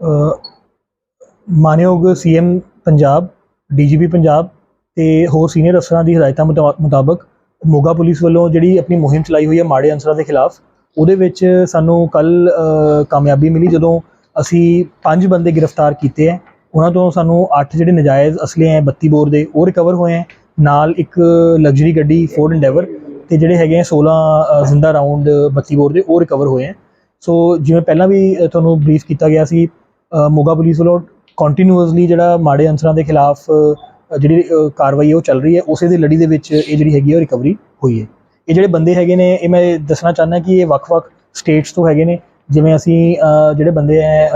ਅ, ਮਾਨਯੋਗ CM Punjab DGP Punjab ਤੇ ਹੋਰ ਸੀਨੀਅਰ ਅਫਸਰਾਂ ਦੀ ਹਦਾਇਤਾਂ ਮੁਤਾ- ਮੁਤਾਬਕ ਮੋਗਾ ਪੁਲਿਸ ਵੱਲੋਂ ਜਿਹੜੀ ਆਪਣੀ ਮੁਹਿੰਮ ਚਲਾਈ ਹੋਈ ਹੈ ਮਾੜੇ ਅਨਸਰਾਂ ਦੇ ਖਿਲਾਫ ਉਹਦੇ ਵਿੱਚ ਸਾਨੂੰ ਕੱਲ ਕਾਮਯਾਬੀ ਮਿਲੀ ਜਦੋਂ ਅਸੀਂ ਪੰਜ ਬੰਦੇ ਗ੍ਰਿਫਤਾਰ ਕੀਤੇ ਹੈ। ਉਹਨਾਂ ਤੋਂ ਸਾਨੂੰ ਅੱਠ ਜਿਹੜੇ ਨਜਾਇਜ਼ ਅਸਲੇ ਹੈ 32 ਬੋਰ ਦੇ ਉਹ ਰਿਕਵਰ ਹੋਏ ਹੈ। ਨਾਲ ਇੱਕ ਲਗਜ਼ਰੀ ਗੱਡੀ ਫੋਰਡ ਐਂਡੇਵਰ ਤੇ ਜਿਹੜੇ ਹੈਗੇ ਹੈ 16 ਜ਼ਿੰਦਾ ਰਾਉਂਡ 32 ਬੋਰ ਦੇ ਉਹ ਰਿਕਵਰ ਹੋਏ ਹੈ। ਸੋ ਜਿਵੇਂ ਪਹਿਲਾਂ ਵੀ ਤੁਹਾਨੂੰ ਬਰੀਫ ਕੀਤਾ ਗਿਆ ਸੀ ਮੋਗਾ ਪੁਲਿਸ ਵੱਲੋਂ ਕੰਟੀਨਿਊਸਲੀ ਜਿਹੜਾ ਮਾੜੇ ਅਨਸਰਾਂ ਦੇ ਖਿਲਾਫ ਜਿਹੜੀ ਕਾਰਵਾਈ ਉਹ ਚੱਲ ਰਹੀ ਹੈ, ਉਸੇ ਦੀ ਲੜੀ ਦੇ ਵਿੱਚ ਇਹ ਜਿਹੜੀ ਹੈਗੀ ਹੈ, ਉਹ ਰਿਕਵਰੀ ਹੋਈ ਹੈ। ਇਹ ਜਿਹੜੇ ਬੰਦੇ ਹੈਗੇ ਨੇ, ਇਹ ਮੈਂ ਦੱਸਣਾ ਚਾਹੁੰਦਾ ਕਿ ਇਹ ਵੱਖ-ਵੱਖ ਸਟੇਟਸ ਤੋਂ ਹੈਗੇ ਨੇ। ਜਿਵੇਂ ਅਸੀਂ ਜਿਹੜੇ ਬੰਦੇ ਹੈ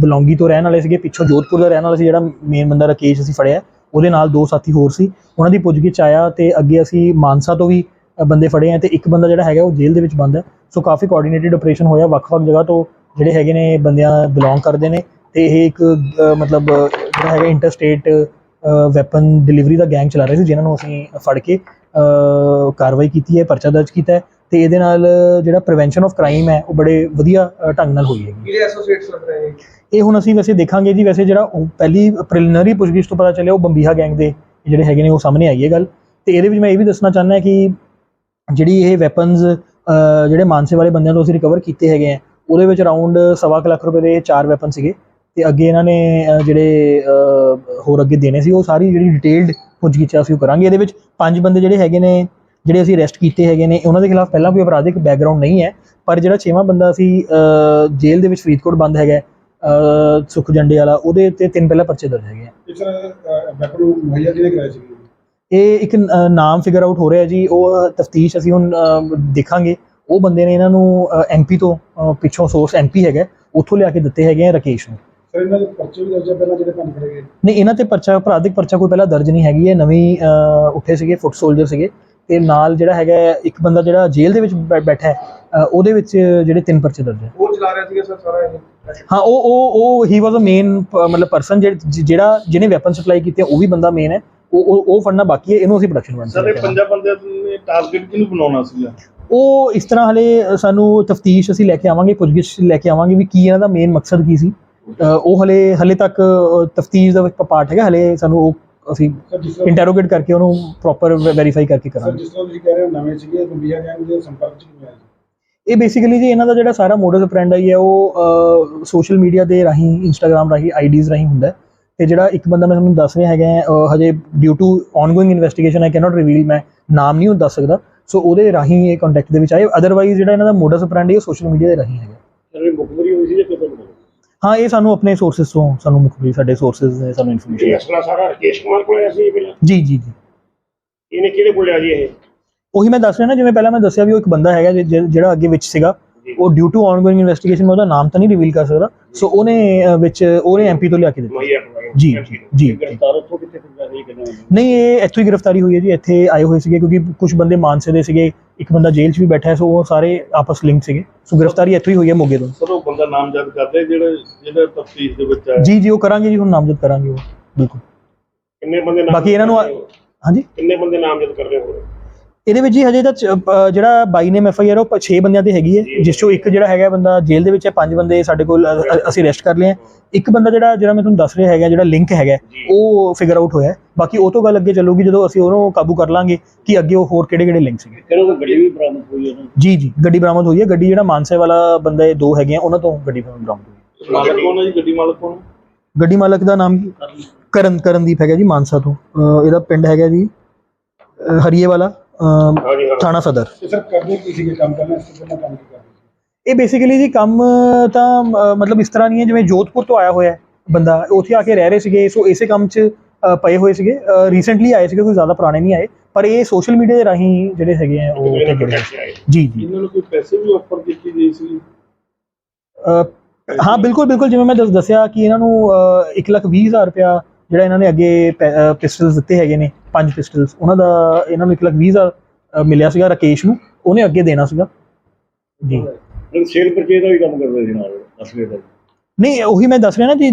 ਬਲੌਂਗੀ ਤੋਂ ਰਹਿਣ ਵਾਲੇ ਸੀਗੇ, ਪਿੱਛੋਂ ਜੋਧਪੁਰ ਦਾ ਰਹਿਣ ਵਾਲਾ ਸੀ, ਜਿਹੜਾ ਮੇਨ ਬੰਦਾ ਰਕੇਸ਼ ਅਸੀਂ ਫੜਿਆ, ਉਹਦੇ ਨਾਲ ਦੋ ਸਾਥੀ ਹੋਰ ਸੀ। ਉਹਨਾਂ ਦੀ ਪੁੱਛਗਿੱਛ ਆਇਆ ਤੇ ਅੱਗੇ ਅਸੀਂ ਮਾਨਸਾ ਤੋਂ ਵੀ ਬੰਦੇ ਫੜੇ ਆ ਤੇ ਇੱਕ ਬੰਦਾ ਜਿਹੜਾ ਹੈਗਾ ਉਹ ਜੇਲ੍ਹ ਦੇ ਵਿੱਚ ਬੰਦ ਹੈ ਸੋ ਕਾਫੀ ਕੋਆਰਡੀਨੇਟਡ ਆਪਰੇਸ਼ਨ ਹੋਇਆ। ਵੱਖ-ਵੱਖ ਜਗ੍ਹਾ ਤੋਂ ਜਿਹੜੇ ਹੈਗੇ ਨੇ ਬੰਦਿਆਂ ਬਿਲੋਂਗ ਕਰਦੇ ਨੇ ਤੇ ਇਹ ਇੱਕ ਮਤਲਬ ਜਿਹੜਾ ਹੈਗਾ ਇੰਟਰ ਸਟੇਟ ਵੈਪਨ ਡਿਲੀਵਰੀ ਦਾ ਗੈਂਗ ਚਲਾ ਰਹੇ ਸੀ ਜਿਨ੍ਹਾਂ ਨੂੰ ਅਸੀਂ ਫੜ ਕੇ ਕਾਰਵਾਈ ਕੀਤੀ ਹੈ ਪਰਚਾ ਦਰਜ ਕੀਤਾ ਹੈ ਤੇ ਇਹਦੇ ਨਾਲ ਜਿਹੜਾ ਪ੍ਰੀਵੈਂਸ਼ਨ ਆਫ ਕ੍ਰਾਈਮ ਹੈ ਉਹ ਬੜੇ ਵਧੀਆ ਢੰਗ ਨਾਲ ਹੋਈ ਹੈਗੀ। ਕਿਹੜੇ ਐਸੋਸੀਏਟਸ ਲੱਗ ਰਹੇ ਇਹ ਹੁਣ ਅਸੀਂ ਵੈਸੇ ਦੇਖਾਂਗੇ ਜੀ ਵੈਸੇ ਜਿਹੜਾ ਉਹ ਪਹਿਲੀ ਪ੍ਰੀਲਿਮਿਨਰੀ ਪੁੱਛਗਿੱਛ ਤੋਂ ਪਤਾ ਚੱਲਿਆ ਉਹ ਬੰਬੀਹਾ ਗੈਂਗ ਦੇ ਜਿਹੜੇ ਹੈਗੇ ਨੇ ਉਹ ਸਾਹਮਣੇ ਆਈ ਹੈ ਗੱਲ। ਤੇ ਇਹਦੇ ਵਿੱਚ ਮੈਂ ਇਹ ਵੀ ਦੱਸਣਾ ਚਾਹੁੰਦਾ ਕਿ ਜਿਹੜੀ ਇਹ ਵੈਪਨਸ ਜਿਹੜੇ ਮਾਨਸੇ ਵਾਲੇ ਬੰਦਿਆਂ ਤੋਂ ਅਸੀਂ ਰਿਕਵਰ ਕੀਤੇ ਹੈਗੇ ਆ ਉਹਦੇ ਵਿੱਚ ਅਰਾਊਂਡ ਸਵਾ ਕੁ ਲੱਖ ਰੁਪਏ ਦੇ ਚਾਰ ਵੈਪਨ ਸੀਗੇ ਤੇ ਅੱਗੇ ਇਹਨਾਂ ਨੇ ਜਿਹੜੇ ਹੋਰ ਅੱਗੇ ਦੇਣੇ ਸੀ ਉਹ ਸਾਰੀ ਜਿਹੜੀ ਡਿਟੇਲਡ ਪੁੱਛਗਿੱਛ ਅਸੀਂ ਉਹ ਕਰਾਂਗੇ। ਇਹਦੇ ਵਿੱਚ ਪੰਜ ਬੰਦੇ ਜਿਹੜੇ ਹੈਗੇ ਨੇ ਜਿਹੜੇ ਅਸੀਂ ਅਰੈਸਟ ਕੀਤੇ ਹੈਗੇ ਨੇ ਉਹਨਾਂ ਦੇ ਖਿਲਾਫ ਪਹਿਲਾਂ ਕੋਈ ਅਪਰਾਧਿਕ ਬੈਕਗ੍ਰਾਉਂਡ ਨਹੀਂ ਹੈ ਪਰ ਜਿਹੜਾ ਛੇਵਾਂ ਬੰਦਾ ਅਸੀਂ ਜੇਲ੍ਹ ਦੇ ਵਿੱਚ ਫਰੀਦਕੋਟ ਬੰਦ ਹੈਗਾ ਹੈ, ਸੁਖ ਜੰਡੇ ਵਾਲਾ ਉਹਦੇ ਤੇ ਤਿੰਨ ਪਹਿਲਾਂ ਪਰਚੇ ਦਰਜ ਹੈਗੇ ਆ। ਇਸ ਤਰ੍ਹਾਂ ਵੈਪਨ ਮੁਹੱਈਆ ਕਿਹਨੇ ਕਰਾਇਆ ਸੀ? ਇਹ ਇੱਕ ਨਾਮ ਫਿਗਰ ਆਊਟ ਹੋ ਰਿਹਾ ਜੀ ਉਹ ਤਫਤੀਸ਼ ਅਸੀਂ ਹੁਣ ਦੇਖਾਂਗੇ। ਉਹ ਬੰਦੇ ਨੇ ਇਹਨਾਂ ਨੂੰ ਐਮਪੀ ਤੋਂ ਪਿੱਛੋਂ ਸੋਰਸ ਐਮਪੀ ਹੈਗਾ ਉੱਥੋਂ ਲਿਆ ਕੇ ਦਿੱਤੇ ਹੈਗੇ ਆ ਰਕੇਸ਼ ਨੂੰ। ਸਰ ਇਹਨਾਂ ਦੇ ਪਰਚੇ ਵੀ ਦਰਜ ਪਹਿਲਾਂ ਜਿਹੜੇ ਗਏ? ਨਹੀਂ ਇਹਨਾਂ ਤੇ ਪਰਚਾ ਅਪਰਾਧਿਕ ਪਰਚਾ ਕੋਈ ਪਹਿਲਾਂ ਦਰਜ ਨਹੀਂ ਹੈਗੀ ਹੈ ਨਵੀਂ ਉੱਠੇ ਸੀਗੇ ਫੁੱਟ ਸੋਲਜਰ ਸੀਗੇ। ਤੇ ਨਾਲ ਜਿਹੜਾ ਹੈਗਾ ਇੱਕ ਬੰਦਾ ਜਿਹੜਾ ਜੇਲ੍ਹ ਦੇ ਵਿੱਚ ਬੈਠਾ ਹੈ ਉਹਦੇ ਵਿੱਚ ਜਿਹੜੇ ਤਿੰਨ ਪਰਚੇ ਦਰਜ ਹੈ ਉਹ ਚਲਾ ਰਿਹਾ ਸੀਗਾ ਸਰ ਸਾਰਾ ਇਹ? ਹਾਂ ਉਹ ਉਹ ਉਹ ਹੀ ਵਾਸ ਅ ਮੇਨ ਮਤਲਬ ਪਰਸਨ ਜਿਹੜਾ ਜਿਹਨੇ ਵੈਪਨ ਸਪਲਾਈ ਕੀਤੇ ਉਹ ਵੀ ਬੰਦਾ ਮੇਨ ਹੈ। ਉਹ ਉਹ ਉਹ ਫੜਨਾ ਬਾਕੀ ਹੈ ਇਹਨੂੰ ਅਸੀਂ ਪ੍ਰੋਡਕਸ਼ਨ ਬਣ ਸਰ ਇਹ ਪੰਜਾਂ ਬੰਦਿਆਂ ਨੇ ਟਾਰਗੇਟ ਕਿਹਨੂੰ ਬਣਾਉਣਾ ਸੀਗਾ? ਉਹ ਇਸ ਤਰ੍ਹਾਂ ਹਲੇ ਸਾਨੂੰ ਤਫਤੀਸ਼ ਅਸੀਂ ਲੈ ਕੇ ਆਵਾਂਗੇ ਪੁੱਛਗਿੱਛ ਲੈ ਕੇ ਆਵਾਂਗੇ ਵੀ ਕੀ ਇਹਨਾਂ ਦਾ ਮੇਨ ਮਕਸਦ ਕੀ ਸੀ। ਉਹ ਹਲੇ ਹਲੇ ਤੱਕ ਤਫਤੀਸ਼ ਦਾ ਇੱਕ ਪਾਰਟ ਹੈਗਾ ਹਲੇ ਸਾਨੂੰ ਉਹ ਅਸੀਂ ਸਰ ਇੰਟਰੋਗੇਟ ਕਰਕੇ ਉਹਨੂੰ ਪ੍ਰੋਪਰ ਵੈਰੀਫਾਈ ਕਰਕੇ ਸਰ ਕਰਾਂਗੇ। ਜਿਸ ਤਰ੍ਹਾਂ ਤੁਸੀਂ ਕਹਿ ਰਹੇ ਹੋ ਨਵੇਂ ਸੀਗੇ ਬੰਬੀਆ ਗੈਂਗ ਦੇ ਸੰਪਰਕ ਚ ਕਿਵੇਂ ਆਏ। ਸੀ ਇਹ ਬੇਸਿਕਲੀ ਜੀ ਇਹਨਾਂ ਦਾ ਜਿਹੜਾ ਸਾਰਾ ਮੋਡਸ ਆਪਰੈਂਡਾਈ ਹੈ ਉਹ ਸੋਸ਼ਲ ਮੀਡੀਆ ਦੇ ਰਾਹੀਂ ਇੰਸਟਾਗ੍ਰam ਰਾਹੀਂ ਆਈਡੀਜ਼ ਰਾਹੀਂ ਹੁੰਦਾ ਹੈ। ਤੇ ਜਿਹੜਾ ਇੱਕ ਬੰਦਾ ਮੈਂ ਤੁਹਾਨੂੰ ਦੱਸ ਰਿਹਾ ਹੈਗਾ ਹੈ, ਹਜੇ due to ongoing investigation I cannot reveal ਮੈਂ ਨਾਮ ਨਹੀਂ ਉਹ ਦੱਸ ਸਕਦਾ। ਸੋ ਉਹਦੇ ਰਾਹੀਂ ਇਹ ਕੰਟੈਕਟ ਦੇ ਵਿੱਚ ਆਏ। ਅਦਰਵਾਈਜ਼ ਜਿਹੜਾ ਇਹਨਾਂ ਦਾ ਮੋਡਸ ਆਪਰੈਂਡਾਈ ਉਹ ਸੋਸ਼ਲ ਮੀਡੀਆ ਦੇ ਰਾਹੀਂ ਹੈਗਾ। ਸਰ ਇਹ ਮੁਖਬਰੀ ਹੋਈ ਸੀ ਜਾਂ ਕਿਦੋਂ ਬਣਾਈ ਹਾਂ ਇਹ ਸਾਨੂੰ ਆਪਣੇ ਸੋਰਸਸ ਤੋਂ ਸਾਨੂੰ ਮੁਖਬਰੀ ਸਾਡੇ ਸੋਰਸਸ ਨੇ ਸਾਨੂੰ ਇਨਫੋਰਮੇਸ਼ਨ ਸਾਰਾ ਰਕੇਸ਼ ਕੁਮਾਰ ਕੋਲ ਆਇਆ ਸੀ ਜੀ ਜੀ ਜੀ। ਇਹਨੇ ਕਿਹਦੇ ਕੋਲ ਲਿਆ ਜੀ ਇਹ? ਉਹੀ ਮੈਂ ਦੱਸ ਰਿਹਾ ਨਾ ਜਿਵੇਂ ਪਹਿਲਾਂ ਮੈਂ ਦੱਸਿਆ ਵੀ ਉਹ ਇੱਕ ਬੰਦਾ ਹੈਗਾ ਜਿ- ਜਿਹੜਾ ਅੱਗੇ ਵਿੱਚ ਸੀਗਾ ਉਹ ਡਿਊ ਟੂ ਆਨਗੋਇੰਗ ਇਨਵੈਸਟੀਗੇਸ਼ਨ ਮੈਂ ਉਹਦਾ ਨਾਮ ਤਾਂ ਨਹੀਂ ਰਿਵੀਲ ਕਰ ਸਕਦਾ। ਸੋ ਉਹਨੇ ਅਹ, ਵਿੱਚ ਉਹਨੇ ਐਮਪੀ ਤੋਂ ਲਿਆ ਕੇ ਦਿੱਤਾ। ਮਈਆ ਜੀ, ਜੀ। ਗ੍ਰਿਫਤਾਰ ਉੱਥੋਂ ਕਿੱਥੇ ਫਿਰਦਾ ਸੀ ਕਿੰਨੇ ਨਹੀਂ ਇਹ ਇੱਥੋਂ ਹੀ ਗ੍ਰਿਫਤਾਰੀ ਹੋਈ ਹੈ ਜੀ ਇੱਥੇ ਆਏ ਹੋਏ ਸੀਗੇ ਕਿਉਂਕਿ ਕੁਝ ਬੰਦੇ ਮਾਨਸੇ ਦੇ ਸੀਗੇ ਇੱਕ ਬੰਦਾ ਜੇਲ੍ਹ 'ਚ ਵੀ ਬੈਠਾ ਹੈ ਸੋ ਉਹ ਸਾਰੇ ਆਪਸ ਲਿੰਕ ਸੀਗੇ। ਸੋ ਗ੍ਰਿਫਤਾਰੀ ਇੱਥੋਂ ਹੀ ਹੋਈ ਹੈ ਮੋਗੇ ਤੋਂ। ਸਰ ਉਹ ਬੰਦਾ ਨਾਮਜ਼ਦ ਕਰਦੇ ਜਿਹੜੇ ਜਿਹੜਾ ਤਫਤੀਸ਼ ਦੇ ਵਿੱਚ ਆਇਆ। ਜੀ ਜੀ ਉਹ ਕਰਾਂਗੇ ਜੀ ਹੁਣ ਨਾਮਜ਼ਦ ਕਰਾਂਗੇ ਉਹ। ਬਿਲਕੁਲ। ਕਿੰਨੇ ਬੰਦੇ ਨਾਮਜ਼ਦ ਬਾਕੀ ਇਹਨਾਂ ਨੂੰ ਆ-? ਹਾਂਜੀ? ਕਿੰਨੇ ਬੰਦੇ ਨਾਮਜ਼ਦ ਕਰ ਰਹੇ ਹੋ? ਇਹਦੇ ਵਿੱਚ ਜੀ ਹਜੇ ਤਾਂ ਜਿਹੜਾ ਬਾਈ ਨੇ ਐਫ ਆਈ ਆਰ ਉਹ 6 ਬੰਦਿਆਂ ਤੇ ਹੈਗੀ ਹੈ ਜਿਸ ਚੋਂ ਇੱਕ ਜਿਹੜਾ ਹੈਗਾ ਬੰਦਾ ਜੇਲ੍ਹ ਦੇ ਵਿੱਚ ਹੈ ਪੰਜ ਬੰਦੇ ਸਾਡੇ ਕੋਲ ਅਸੀਂ ਅਰੈਸਟ ਕਰ ਲਏ ਹੈ। ਇੱਕ ਬੰਦਾ ਜਿਹੜਾ ਜਿਹੜਾ ਮੈਂ ਤੁਹਾਨੂੰ ਦੱਸ ਰਿਹਾ ਹੈਗਾ ਜਿਹੜਾ ਲਿੰਕ ਹੈਗਾ ਉਹ ਫਿਗਰ ਆਊਟ ਹੋਇਆ ਹੈ। ਬਾਕੀ ਉਹ ਤੋਂ ਗੱਲ ਅੱਗੇ ਚੱਲੂਗੀ ਜਦੋਂ ਅਸੀਂ ਉਹਨੂੰ ਕਾਬੂ ਕਰ ਲਾਂਗੇ ਕਿ ਅੱਗੇ ਉਹ ਹੋਰ ਕਿਹੜੇ ਕਿਹੜੇ ਲਿੰਕ ਸੀਗੇ। ਉਹ ਗੱਡੀ ਵੀ ਬਰਾਮਦ ਹੋਈ ਉਹਨਾਂ ਜੀ ਜੀ ਗੱਡੀ ਬਰਾਮਦ ਹੋਈ ਹੈ। ਗੱਡੀ ਜਿਹੜਾ ਮਾਨਸੇ ਵਾਲਾ ਬੰਦਾ ਇਹ ਦੋ ਹੈਗੇ ਉਹਨਾਂ ਤੋਂ ਗੱਡੀ ਬਰਾਮਦ ਹੋਈ ਹੈ। ਮਾਲਕ ਕੌਣ ਹੈ ਜੀ? ਗੱਡੀ ਮਾਲਕ ਕੌਣ ਹੈ? ਗੱਡੀ ਮਾਲਕ ਦਾ ਨਾਮ ਕਰਨ। ਕਰਨਦੀਪ ਹੈਗਾ ਜੀ ਮਾਨਸਾ ਤੋਂ। ਇਹਦਾ ਪਿੰਡ ਹੈਗਾ ਜੀ ਹਰੀਏ ਵਾਲਾ। ਹਾਂ ਥਾਣਾ ਸਦਰ। ਤੇ ਸਰ ਕਰਦੇ ਕੀ ਸੀਗੇ? ਕੰਮ ਕਰਨਾ ਇਸ ਤੋਂ ਪਹਿਲਾਂ ਕੰਮ ਕੀ ਕਰਦੇ ਸੀ? ਇਹ ਬੇਸਿਕਲੀ ਜੀ ਕੰਮ ਤਾਂ ਮਤਲਬ ਇਸ ਤਰ੍ਹਾਂ ਨਹੀਂ ਹੈ ਜਿਵੇਂ ਜੋਧਪੁਰ ਤੋਂ ਆਇਆ ਹੋਇਆ ਹੈ ਬੰਦਾ ਉੱਥੇ ਆ ਕੇ ਰਹਿ ਰਹੇ ਸੀਗੇ ਸੋ ਇਸੇ ਕੰਮ 'ਚ ਪਏ ਹੋਏ ਸੀਗੇ। ਰੀਸੈਂਟਲੀ ਆਏ ਸੀਗੇ ਕੋਈ ਜ਼ਿਆਦਾ ਪੁਰਾਣੇ ਨਹੀਂ ਆਏ ਪਰ ਇਹ ਸੋਸ਼ਲ ਮੀਡੀਆ ਦੇ ਰਾਹੀਂ ਜਿਹੜੇ ਹੈਗੇ ਆ ਉਹ ਉੱਥੇ ਇਹਨਾਂ ਜੁੜੇ ਪ੍ਰੋਟੈਕਟ ਆਏ। ਜੀ ਜੀ। ਇਹਨਾਂ ਨੂੰ ਕੋਈ ਪੈਸੇ ਵੀ ਆਫਰ ਕੀਤੀ ਗਈ ਸੀ? ਹਾਂ ਬਿਲਕੁਲ ਬਿਲਕੁਲ। ਜਿਵੇਂ ਮੈਂ ਦੱਸ ਦੱਸਿਆ ਕਿ ਇਹਨਾਂ ਨੂੰ 1 ਲੱਖ ਵੀਹ ਹਜ਼ਾਰ ਰੁਪਇਆ ਜਿਹੜਾ ਇਹਨਾਂ ਨੇ ਅੱਗੇ ਪਿਸਟਲਸ ਦਿੱਤੇ ਹੈਗੇ ਨੇ ਪੰਜ ਪਿਸਟਲਸ ਉਹਨਾਂ ਦਾ ਇਹਨਾਂ ਨੂੰ 1 ਲੱਖ ਵੀਹ ਹਜ਼ਾਰ ਅਹ, ਮਿਲਿਆ ਸੀਗਾ ਰਕੇਸ਼ ਨੂੰ ਉਹਨੇ ਅੱਗੇ ਦੇਣਾ ਸੀਗਾ। ਜੀ। ਸੇਲ ਪਰਚੇਜ ਦਾ ਵੀ ਕੰਮ ਕਰਦੇ ਸੀ ਨਾਲ ਅਸਲੇ ਦਾ ਨਹੀਂ ਉਹੀ ਮੈਂ ਦੱਸ ਰਿਹਾ ਨਾ ਜੀ